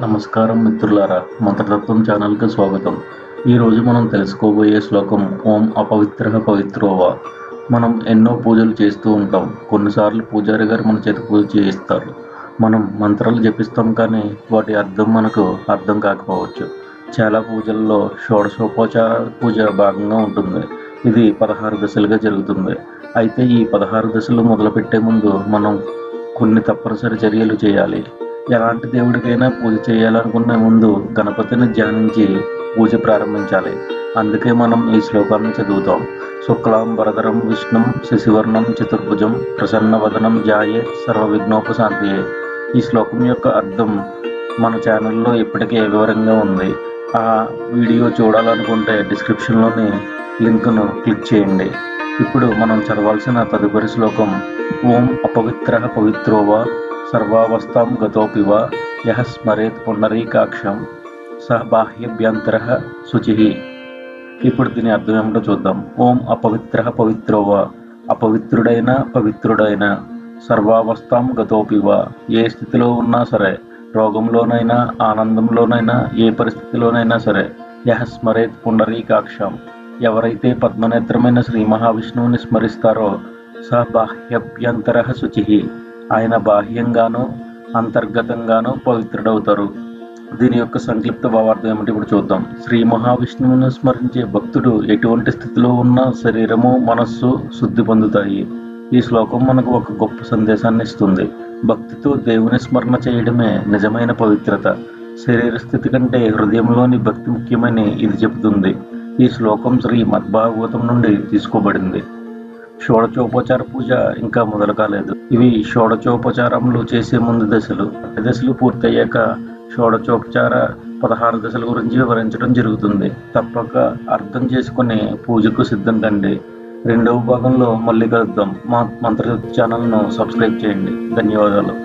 నమస్కారం మిత్రులారా మంత్రతత్వం ఛానల్కి స్వాగతం. ఈరోజు మనం తెలుసుకోబోయే శ్లోకం ఓం అపవిత్ర పవిత్రోవా. మనం ఎన్నో పూజలు చేస్తూ ఉంటాం. కొన్నిసార్లు పూజారి గారు మన చేతి పూజ చేయిస్తారు. మనం మంత్రాలు జపిస్తాం కానీ వాటి అర్థం మనకు అర్థం కాకపోవచ్చు. చాలా పూజల్లో షోడశోపచార పూజ భాగంగా ఉంటుంది. ఇది పదహారు దశలుగా జరుగుతుంది. అయితే ఈ పదహారు దశలు మొదలుపెట్టే ముందు మనం కొన్ని తప్పనిసరి చర్యలు చేయాలి. ఎలాంటి దేవుడికైనా పూజ చేయాలనుకునే ముందు గణపతిని ధ్యానించి పూజ ప్రారంభించాలి. అందుకే మనం ఈ శ్లోకాన్ని చదువుతాం. శుక్లాం వరదరం విష్ణుం శశివర్ణం చతుర్భుజం ప్రసన్నవదనం జాయే సర్వ విఘ్నోపశాంతియే ఈ శ్లోకం యొక్క అర్థం మన ఛానల్లో ఇప్పటికే వివరంగా ఉంది. ఆ వీడియో చూడాలనుకుంటే డిస్క్రిప్షన్లోని లింక్ను క్లిక్ చేయండి. ఇప్పుడు మనం చదవాల్సిన తదుపరి శ్లోకం ఓం అపవిత్ర పవిత్రోవా సర్వావస్థాం గతోపి వా యహ స్మరేత్ పునరీకాక్షం స బాహ్యభ్యంతర శుచి ఇప్పుడు దీని అర్థం ఏమిటో చూద్దాం ఓం అపవిత్ర పవిత్రోవా అపవిత్రుడైన పవిత్రుడైన సర్వావస్థాం గతోపివా ఏ స్థితిలో ఉన్నా సరే రోగంలోనైనా ఆనందంలోనైనా ఏ పరిస్థితిలోనైనా సరే యహ స్మరేత్ పునరీకాక్షం ఎవరైతే పద్మనేత్రమైన శ్రీ మహావిష్ణువుని స్మరిస్తారో స బాహ్యభ్యంతర శుచి ఆయన బాహ్యంగానూ అంతర్గతంగానూ పవిత్రుడవుతారు. దీని యొక్క సంక్షిప్త భావార్థం ఏమిటి ఇప్పుడు చూద్దాం. శ్రీ మహావిష్ణువును స్మరించే భక్తుడు ఎటువంటి స్థితిలో ఉన్నా శరీరము మనస్సు శుద్ధి పొందుతాయి. ఈ శ్లోకం మనకు ఒక గొప్ప సందేశాన్ని ఇస్తుంది. భక్తితో దేవుని స్మరణ చేయడమే నిజమైన పవిత్రత. శరీర స్థితి కంటే హృదయంలోని భక్తి ముఖ్యమని ఇది చెబుతుంది. ఈ శ్లోకం శ్రీ మద్భాగవతం నుండి తీసుకోబడింది. షోడచోపచార పూజ ఇంకా మొదలు కాలేదు. ఇవి షోడచోపచారములు చేసే ముందు దశలు. దశలు పూర్తయ్యాక షోడచోపచార పదహారు దశల గురించి వివరించడం జరుగుతుంది. తప్పక అర్థం చేసుకుని పూజకు సిద్ధం కండి. రెండవ భాగంలో మళ్ళీ కలుద్దాం. మా మంత్ర ఛానల్ను సబ్స్క్రైబ్ చేయండి. ధన్యవాదాలు.